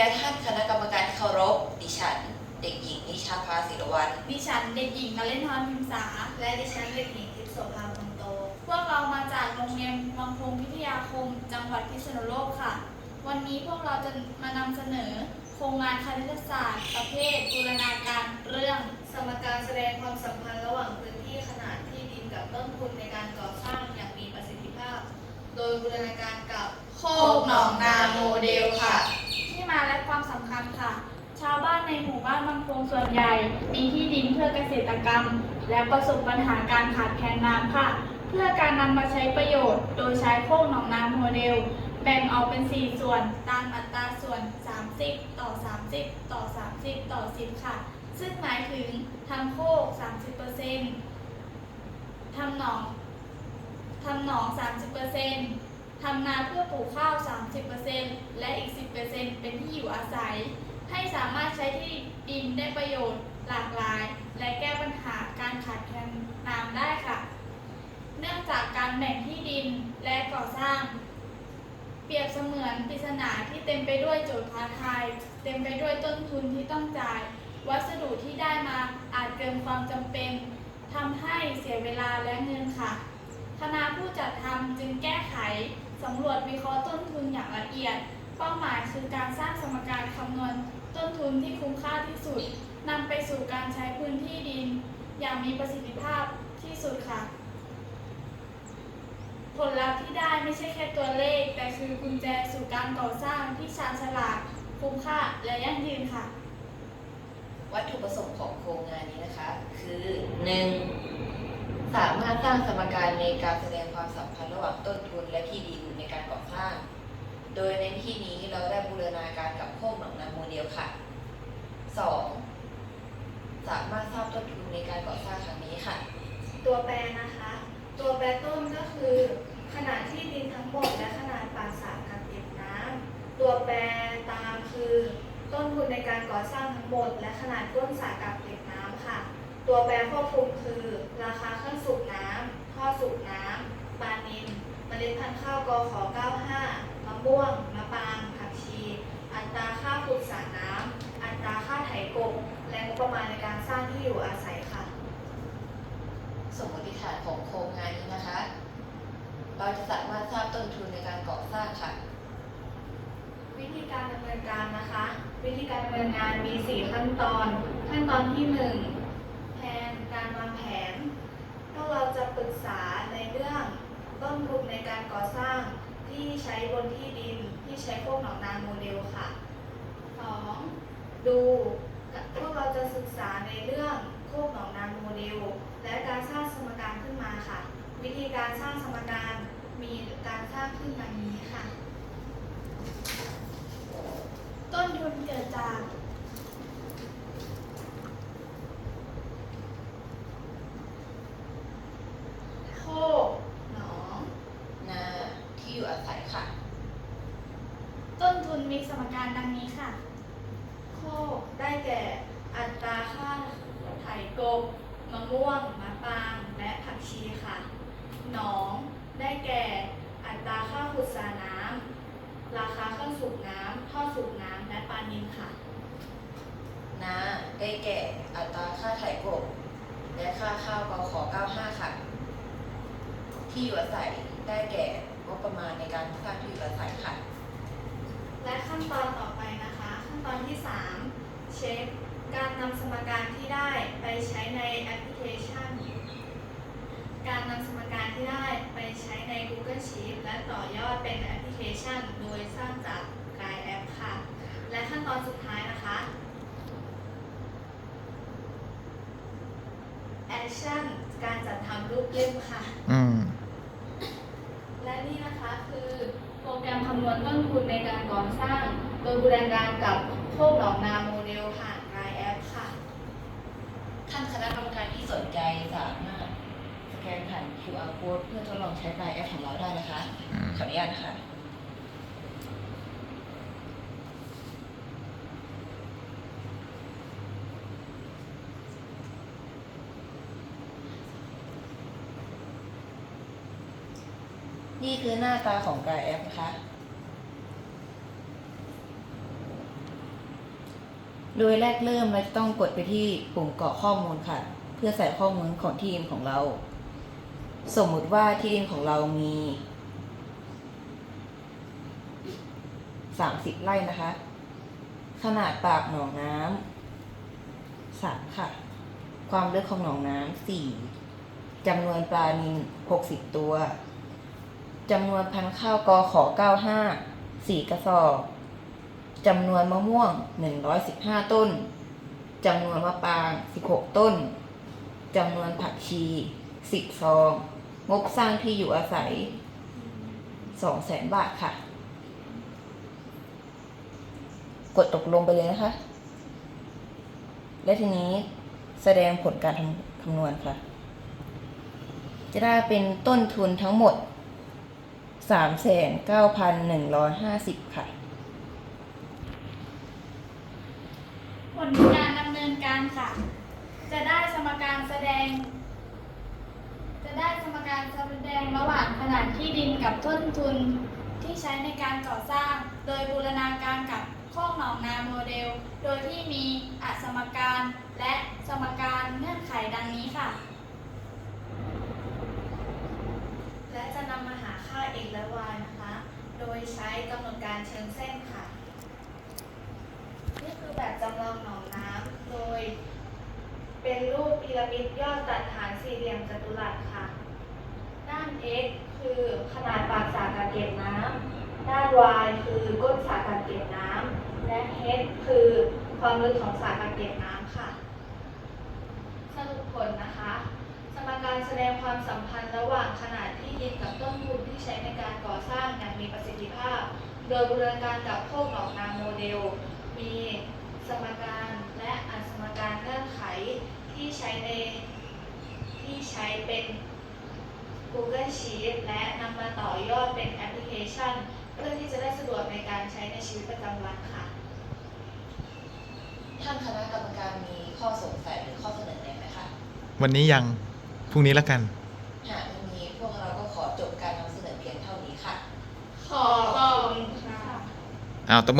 ยท่านคณะกรรมการที่เคารพ ดิฉัน เด็กหญิงนิชาภาศิรวัลดิฉันเด็กหญิงนเลนทรพิมษาและดิฉันเด็กหญิงทิพย์โสภาพงโต พวกเรามาจากโรงเรียนวังพงพิทยาคม จังหวัดพิษณุโลกค่ะ วันนี้พวกเราจะมานำเสนอ โครงงานคณิตศาสตร์ ประเภทบูรณาการเรื่อง สมการแสดงความสัมพันธ์ระหว่างพื้นที่ขนาดที่ดินกับต้นทุนในการก่อสร้างอย่างมีประสิทธิภาพ โดยบูรณาการกับโคกหนองนาโมเดลค่ะ ที่มาและความสำคัญค่ะ ชาวบ้านในหมู่บ้านบางพงส่วนใหญ่มีที่ดินเพื่อเกษตรกรรม และประสบปัญหาการขาดแคลนน้ำค่ะ เพื่อการนำมาใช้ประโยชน์ โดยใช้โคกหนองนาโมเดล แบ่งออกเป็น 4 ส่วน ตามอัตราส่วน 30 ต่อ 30 ต่อ 30 ต่อ 10 ค่ะ ซึ่งหมายถึงทำโคก 30%ทำหนองทำหนอง 30%ทำนาเพื่อปลูกข้าว 30%และอีก 10%เป็นที่อยู่อาศัย ให้สามารถใช้ที่ดินได้ประโยชน์หลากหลาย และแก้ปัญหาการขาดแคลนน้ำได้ค่ะ เนื่องจากการแบ่งที่ดินและก่อสร้าง เปรียบเสมือนปริศนาที่เต็มไปด้วยโจทย์ท้าทาย เต็มไปด้วยต้นทุนที่ต้องจ่าย วัสดุที่ได้มาอาจเกินความจำเป็นทำให้เสียเวลาและเงินค่ะคณะผู้จัดทำจึงแก้ไขสำรวจวิเคราะห์ต้นทุนอย่างละเอียด เป้าหมายคือการสร้างสมการคำนวณ ต้นทุนที่คุ้มค่าที่สุดนำไปสู่การใช้พื้นที่ดิน อย่างมีประสิทธิภาพที่สุดค่ะ ผลลัพธ์ที่ได้ไม่ใช่แค่ตัวเลข แต่คือกุญแจสู่การก่อสร้างที่ชาญฉลาดคุ้มค่าและยั่งยืนค่ะ วัตถุประสงค์ของโครงงานนี้นะคะ คือ 1. สามารถสร้างสมการในการแสดงความสัมพันธ์ระหว่างต้นทุนและที่ดินในการก่อสร้าง โดยในที่นี้เราได้บูรณาการกับโคกหนองนาโมเดลค่ะ 2. สามารถทราบต้นทุนในการก่อสร้างครั้งนี้ค่ะ ตัวแปรนะคะ ตัวแปรต้นก็คือ ขนาดที่ดินทั้งหมดและขนาดปราสากักเก็บน้ำตัวแปรตามคือ ต้นทุนในการก่อสร้างทั้งหมด และขนาดก้นสระกักเก็บน้ำค่ะ ตัวแปรควบคุมคือ ราคาเครื่องสูบน้ำท่อสูบน้ำปานิลเมล็ดพันธุ์ข้าวกข95 มะม่วง มะปราง ผักชี อัตราค่าขุดสระน้ำ อัตราค่าไถกบและงบประมาณในการสร้างที่อยู่อาศัยค่ะ สมมติฐานของโครงงานนี้นะคะ เราจะสามารถทราบต้นทุนในการก่อสร้างค่ะ วิธีการดำเนินการนะคะ วิธีการดำเนินงานมี 4 ขั้นตอน ขั้นตอนที่ 1 แผนการวางแผน พวกเราจะปรึกษาในเรื่อง ต้นทุนในการก่อสร้างที่ใช้บนที่ดินที่ใช้พวกหนองนาโมเดลค่ะ 2. ดูพวกเราจะศึกษาในเรื่องโคกหนองนาโมเดล และการสร้างสมการขึ้นมาค่ะ วิธีการสร้างสมการมีการสร้างขึ้นดังนี้ค่ะ ต้นทุนเกิดจาก โคก หนอง นาที่อยู่อาศัยค่ะ ต้นทุนมีสมการดังนี้ค่ะ โคกได้แก่อัตราค่าไถกบมะม่วงมะปรางและผักชีค่ะ หนองได้แก่อัตราค่าขุดสระน้ำราคาเครื่องสูบน้ำท่อสูบน้ำและปลานิลค่ะ นาได้แก่อัตราค่าไถ่กบ และค่าข้าวกข95 ค่ะ ที่อยู่อาศัยได้แก่งบประมาณในการสร้างที่อยู่อาศัยค่ะ และขั้นตอนต่อไปนะคะ ขั้นตอนที่ 3 เช็ค การนำสมการที่ได้ไปใช้ในแอปพลิเคชัน การนำสมการที่ได้ไปใช้ใน Google Sheet และต่อยอดเป็นแอปพลิเคชัน โดยสร้างจากกายแอปค่ะ และขั้นตอนสุดท้ายนะคะ Action การจัดทำรูปเล่มค่ะ อืม และนี่นะคะคือโปรแกรมคำนวณต้นทุนในการก่อสร้าง โดยบูรณาการกับโคกหนองนาโมเดลผ่านรายแอปค่ะ ท่านคณะกรรมการที่สนใจสามารถสแกนผ่าน QR code เพื่อทดลองใช้ปลายแอปของเราได้นะคะอืมขออนุญาตนะคะนี่คือหน้าตาของปลายแอปนะคะ โดยแรกเริ่มเราจะต้องกดไปที่ปุ่มกรอกข้อมูลค่ะ เพื่อใส่ข้อมูลของที่ดินของเรา สมมุติว่าที่ดินของเรามี 30 ไร่นะคะ ขนาดปากหนองน้ำสามค่ะ ความลึกของหนองน้ำสี่จำนวนปลานิล60 ตัวจำนวนพันข้าวกอขอ95 4 กระสอบ จำนวนมะม่วง 115 ต้น จำนวนมะปราง 16 ต้น จำนวนผักชี 10 ซอง งบสร้างที่อยู่อาศัย 200,000 บาทค่ะ กดตกลงไปเลยนะคะ และทีนี้แสดงผลการคำนวณค่ะ จะได้เป็นต้นทุนทั้งหมด 39,150 ค่ะ ผลการดำเนิน การค่ะ จะได้สมการแสดง จะได้สมการแสดงระหว่างขนาดที่ดินกับต้นทุนที่ใช้ในการก่อสร้าง โดยบูรณาการกับข้องหนองนาโมเดล โดยที่มีอสมการและสมการเงื่อนไขดังนี้ค่ะ และจะนำมาหาค่า x และ y นะคะ โดยใช้กำหนดการเชิงเส้นค่ะ นี่คือแบบจำลองหนองน้ำ โดย เป็น ระมิดยอดตัดฐานสี่เหลี่ยมจัตุรัสค่ะ ด้าน x คือขนาดปากสากักเก็บน้ำด้าน y คือก้นสากักเก็บน้ำและ h คือความลึกของสากักเก็บน้ำค่ะ สรุปผลนะคะ สมการแสดงความสัมพันธ์ระหว่างขนาดที่ดินกับต้นทุนที่ใช้ในการก่อสร้างอย่างมีประสิทธิภาพ โดยบูรณาการกับโคกหนองนาโมเดล มีสมการและอันสมการเงื่อนไขที่ ใช้ในที่ใช้เป็น Google Sheet และนำมาต่อยอดเป็นแอปพลิเคชัน เพื่อที่จะได้สะดวกในการใช้ในชีวิตประจำวันค่ะ ท่านคณะกรรมการมีข้อสงสัยหรือข้อเสนอแนะไหมคะวันนี้ยังพรุ่งนี้แล้วกัน หากไม่มีพวกเราก็ขอจบการนำเสนอเพียงเท่านี้ค่ะ ขอบคุณค่ะอ้าวตบมือ